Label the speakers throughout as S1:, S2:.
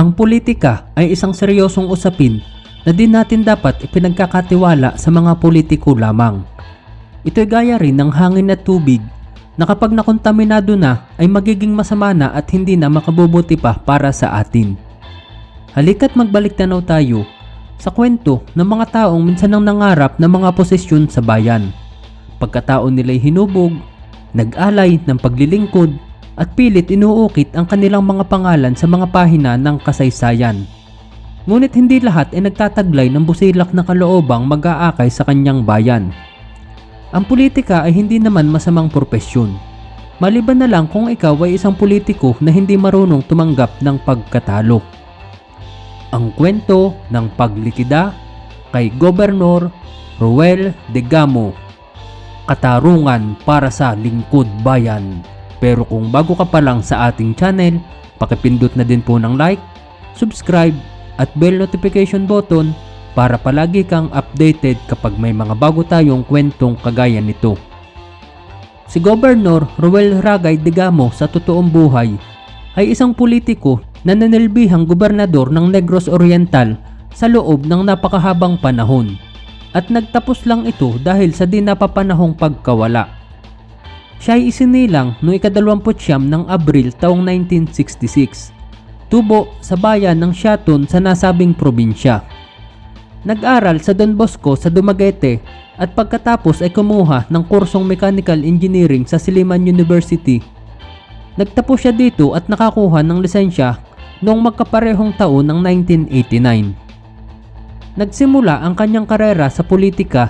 S1: Ang politika ay isang seryosong usapin na di natin dapat ipinagkakatiwala sa mga politiko lamang. Ito'y gaya rin ng hangin at tubig na kapag nakontaminado na ay magiging masama na at hindi na makabubuti pa para sa atin. Halika't magbalik tanaw tayo sa kwento ng mga taong minsan nang nangarap ng mga posisyon sa bayan. Pagkatao nila'y hinubog, nag-alay ng paglilingkod at pilit inuukit ang kanilang mga pangalan sa mga pahina ng kasaysayan. Ngunit hindi lahat ay nagtataglay ng busilak na kaloobang mag-aakay sa kanyang bayan. Ang politika ay hindi naman masamang propesyon. Maliban na lang kung ikaw ay isang politiko na hindi marunong tumanggap ng pagkatalo. Ang kwento ng paglikida kay Gobernor Ruel de Gamo. Katarungan para sa lingkod bayan. Pero kung bago ka pa lang sa ating channel, pakipindot na din po ng like, subscribe at bell notification button para palagi kang updated kapag may mga bago tayong kwentong kagaya nito. Si Governor Ruel Ragay de Gamo sa totoong buhay ay isang politiko na nanilbihang gobernador ng Negros Oriental sa loob ng napakahabang panahon at nagtapos lang ito dahil sa di napapanahong pagkawala. Siya ay isinilang noong ikadalawamputsyam ng Abril taong 1966. Tubo sa bayan ng Siaton sa nasabing probinsya. Nag-aral sa Don Bosco sa Dumaguete at pagkatapos ay kumuha ng kursong Mechanical Engineering sa Silliman University. Nagtapos siya dito at nakakuha ng lisensya noong magkaparehong taon ng 1989. Nagsimula ang kanyang karera sa politika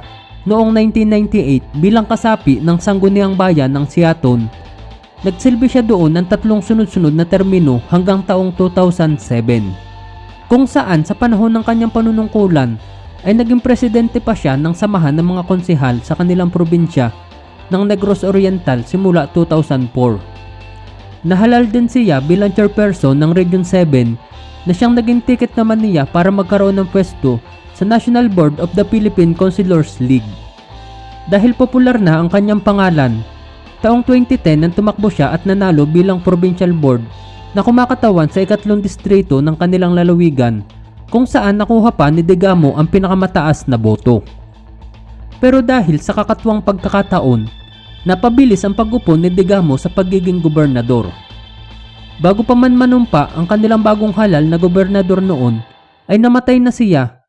S1: noong 1998 bilang kasapi ng Sangguniang Bayan ng Siaton. Nagsilbi siya doon ng tatlong sunod-sunod na termino hanggang taong 2007 kung saan sa panahon ng kanyang panunungkulan ay naging presidente pa siya ng samahan ng mga konsehal sa kanilang probinsya ng Negros Oriental simula 2004. Nahalal din siya bilang chairperson ng Region 7 na siyang naging ticket naman niya para magkaroon ng pwesto sa National Board of the Philippine Councilors League. Dahil popular na ang kanyang pangalan, taong 2010 nang tumakbo siya at nanalo bilang provincial board na kumakatawan sa ikatlong distrito ng kanilang lalawigan kung saan nakuha pa ni Degamo ang pinakamataas na boto. Pero dahil sa kakatwang pagkakataon, napabilis ang pag-upo ni Degamo sa pagiging gobernador. Bago pa man manumpa ang kanilang bagong halal na gobernador noon, ay namatay na siya.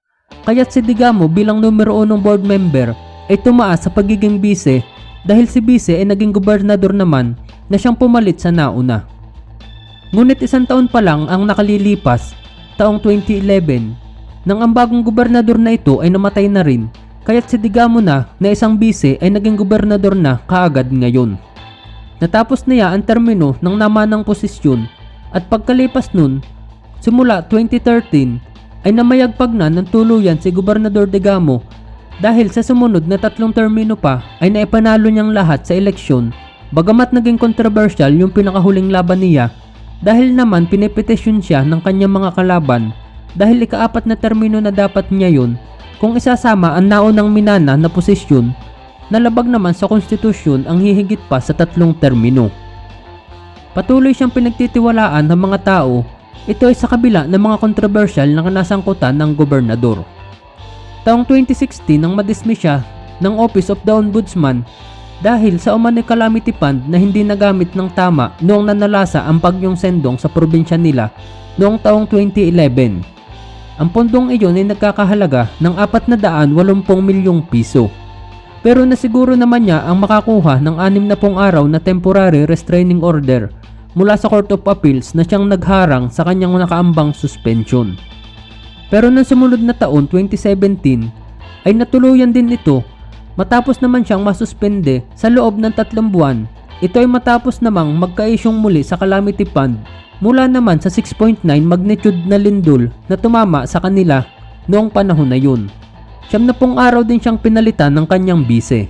S1: Kaya't si Degamo bilang numero unong board member ay tumaas sa pagiging bise dahil si bise ay naging gobernador naman na siyang pumalit sa nauna. Ngunit isang taon pa lang ang nakalilipas, taong 2011, nang ang bagong gobernador na ito ay namatay na rin, kaya't si Digamo na na isang bise ay naging gobernador na kaagad ngayon. Natapos niya ang termino ng namanang posisyon at pagkalipas nun, simula 2013 ay namayagpag na ng tuluyan si Gobernador Digamo dahil sa sumunod na tatlong termino pa ay naipanalo niyang lahat sa eleksyon bagamat naging controversial yung pinakahuling laban niya dahil naman pinipetisyon siya ng kanyang mga kalaban dahil ikaapat na termino na dapat niya yun kung isasama ang naunang minana na posisyon nalabag naman sa konstitusyon ang hihigit pa sa tatlong termino. Patuloy siyang pinagtitiwalaan ng mga tao ito ay sa kabila ng mga kontrobersyal na kanasangkutan ng gobernador. Taong 2016 nang madismiss siya ng Office of the Ombudsman dahil sa umano'y calamity fund na hindi nagamit ng tama noong nanalasa ang pagyong sendong sa probinsya nila noong taong 2011. Ang pondong iyon ay nagkakahalaga ng 480 milyong piso. Pero nasiguro naman niya ang makakuha ng 60 araw na temporary restraining order mula sa Court of Appeals na siyang nagharang sa kanyang nakaambang suspension. Pero nang sumunod na taon 2017 ay natuluyan din ito matapos naman siyang masuspende sa loob ng tatlong buwan. Ito ay matapos namang magka-isyong muli sa calamity fund mula naman sa 6.9 magnitude na lindol na tumama sa kanila noong panahon na yun. Siyam na pong araw din siyang pinalitan ng kanyang bise.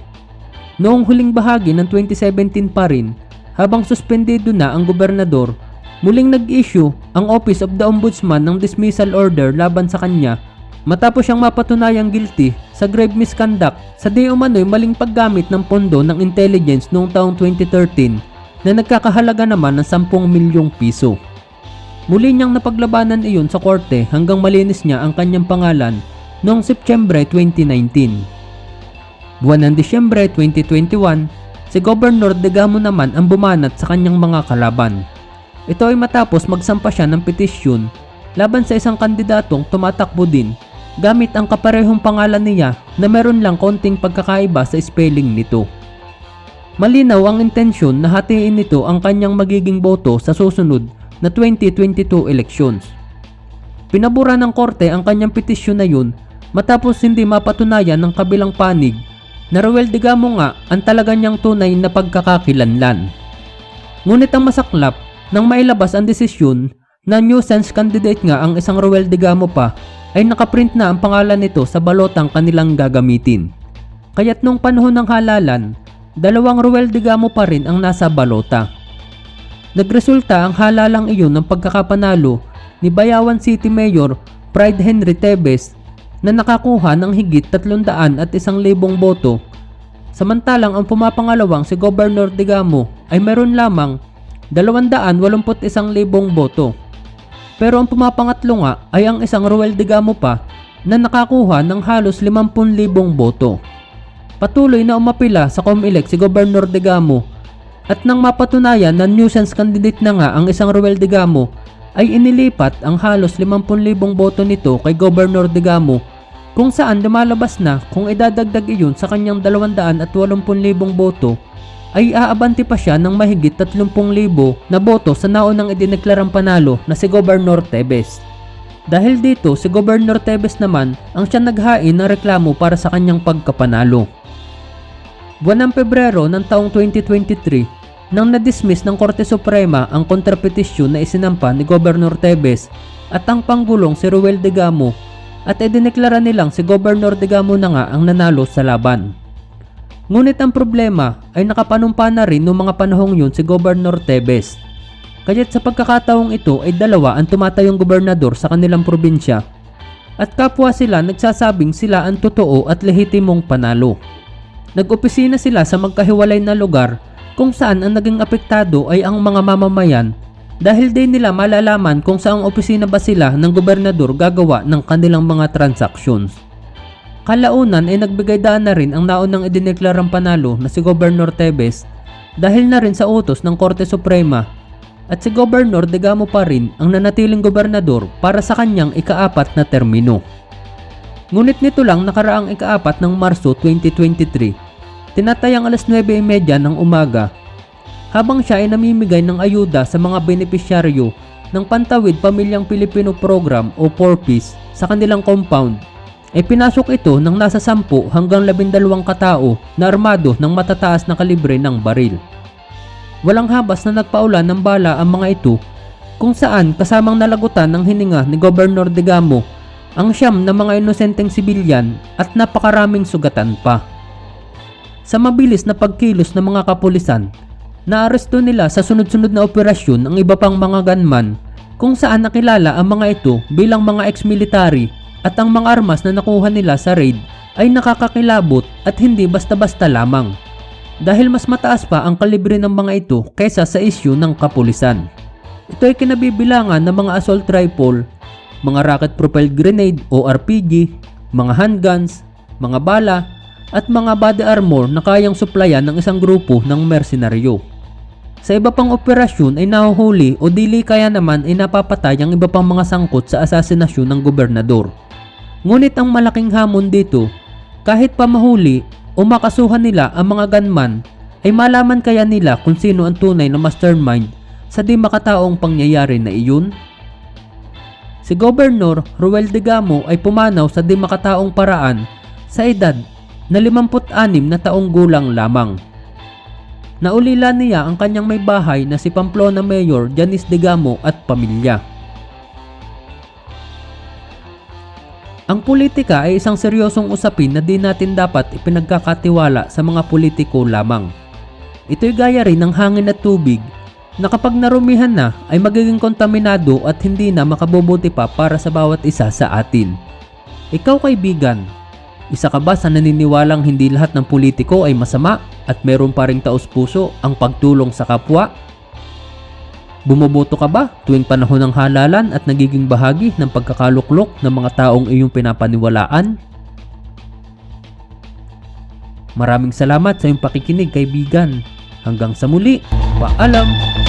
S1: Noong huling bahagi ng 2017 pa rin, habang suspendido na ang gobernador, muling nag-issue ang Office of the Ombudsman ng dismissal order laban sa kanya matapos siyang mapatunayang guilty sa grave misconduct sa di umano'y maling paggamit ng pondo ng intelligence noong taong 2013 na nagkakahalaga naman ng 10 milyong piso. Muli niyang napaglabanan iyon sa korte hanggang malinis niya ang kanyang pangalan noong Setyembre 2019. Buwan ng Disyembre 2021, si Governor Degamo naman ang bumanat sa kanyang mga kalaban. Ito ay matapos magsampa siya ng petisyon laban sa isang kandidatong tumatakbo din gamit ang kaparehong pangalan niya na meron lang konting pagkakaiba sa spelling nito. Malinaw ang intensyon na hatiin nito ang kanyang magiging boto sa susunod na 2022 elections. Pinabura ng korte ang kanyang petisyon na yun matapos hindi mapatunayan ng kabilang panig na Roel Digamo nga ang talaga niyang tunay na pagkakakilanlan. Ngunit ang masaklap nang mailabas ang desisyon na nuisance candidate nga ang isang Roel Digamo pa ay nakaprint na ang pangalan nito sa balotang kanilang gagamitin. Kaya't nung panahon ng halalan, dalawang Roel Digamo pa rin ang nasa balota. Nagresulta ang halalang iyon ng pagkakapanalo ni Bayawan City Mayor Pride Henry Tebes na nakakuha ng higit 300 at isang libong boto. Samantalang ang pumapangalawang si Governor Digamo ay meron lamang 281 libong boto. Pero ang pumapangatlo nga ay ang isang Roel Digamo pa na nakakuha ng halos 50,000 boto. Patuloy na umapila sa COMELEC si Governor Digamo at nang mapatunayan na nuisance candidate na nga ang isang Roel Digamo, ay inilipat ang halos 50,000 boto nito kay Governor Digamo kung saan lumalabas na kung idadagdag iyon sa kanyang 280,000 boto ay aabanti pa siya ng mahigit 30,000 na boto sa naunang idineklarang panalo na si Governor Tebes. Dahil dito, si Governor Tebes naman ang siya naghain ng reklamo para sa kanyang pagkapanalo. Buwan ng Pebrero ng taong 2023, nang na-dismiss ng Korte Suprema ang kontrapetisyon na isinampa ni Governor Tebes at ang panggulong si Ruel Degamo at idineklara nilang si Governor Degamo na nga ang nanalo sa laban. Ngunit ang problema ay nakapanumpa na rin noong mga panahong yun si Governor Tebes. Kaya't sa pagkakataong ito ay dalawa ang tumatayong gobernador sa kanilang probinsya at kapwa sila nagsasabing sila ang totoo at lehitimong panalo. Nag-opisina sila sa magkahiwalay na lugar kung saan ang naging apektado ay ang mga mamamayan dahil din nila malalaman kung saang opisina ba sila ng gobernador gagawa ng kanilang mga transactions. Kalaunan ay nagbigay daan na rin ang naunang idineklarang panalo na si Governor Tebes dahil na rin sa utos ng Korte Suprema at si Governor Degamo pa rin ang nanatiling gobernador para sa kanyang ikaapat na termino. Ngunit nito lang nakaraang ikaapat ng Marso 2023 tinatayang alas 9.30 ng umaga habang siya ay namimigay ng ayuda sa mga benepisyaryo ng Pantawid Pamilyang Pilipino Program o 4PIS sa kanilang compound ay pinasok ito ng nasa 10 hanggang 12 katao na armado ng matataas na kalibre ng baril. Walang habas na nagpaulan ng bala ang mga ito kung saan kasamang nalagutan ng hininga ni Governor Degamo ang siyam na mga inosenteng sibilyan at napakaraming sugatan pa. Sa mabilis na pagkilos ng mga kapulisan, naaresto nila sa sunod-sunod na operasyon ang iba pang mga gunman kung saan nakilala ang mga ito bilang mga ex-military at ang mga armas na nakuha nila sa raid ay nakakakilabot at hindi basta-basta lamang dahil mas mataas pa ang kalibre ng mga ito kaysa sa isyu ng kapulisan. Ito ay kinabibilangan ng mga assault rifle, mga rocket-propelled grenade o RPG, mga handguns, mga bala at mga body armor na kayang suplayan ng isang grupo ng mersenaryo. Sa iba pang operasyon ay nahuhuli o dili kaya naman ay napapatay ang iba pang mga sangkot sa asasinasyon ng gobernador. Ngunit ang malaking hamon dito, kahit pa mahuli o makasuhan nila ang mga gunman, ay malaman kaya nila kung sino ang tunay na mastermind sa di makataong pangyayari na iyon? Si Governor Ruel Degamo ay pumanaw sa di makataong paraan sa edad na 56 na taong gulang lamang. Naulila niya ang kanyang may bahay na si Pamplona Mayor Janice Degamo at pamilya. Ang politika ay isang seryosong usapin na di natin dapat ipinagkakatiwala sa mga politiko lamang. Ito'y gaya rin ng hangin at tubig na kapag narumihan na ay magiging kontaminado at hindi na makabubuti pa para sa bawat isa sa atin. Ikaw kaibigan, isa ka ba sa naniniwalang hindi lahat ng politiko ay masama at meron pa ring taos puso ang pagtulong sa kapwa? Bumoboto ka ba tuwing panahon ng halalan at nagiging bahagi ng pagkakaluklok ng mga taong iyong pinapaniwalaan? Maraming salamat sa iyong pakikinig kaibigan. Hanggang sa muli, paalam!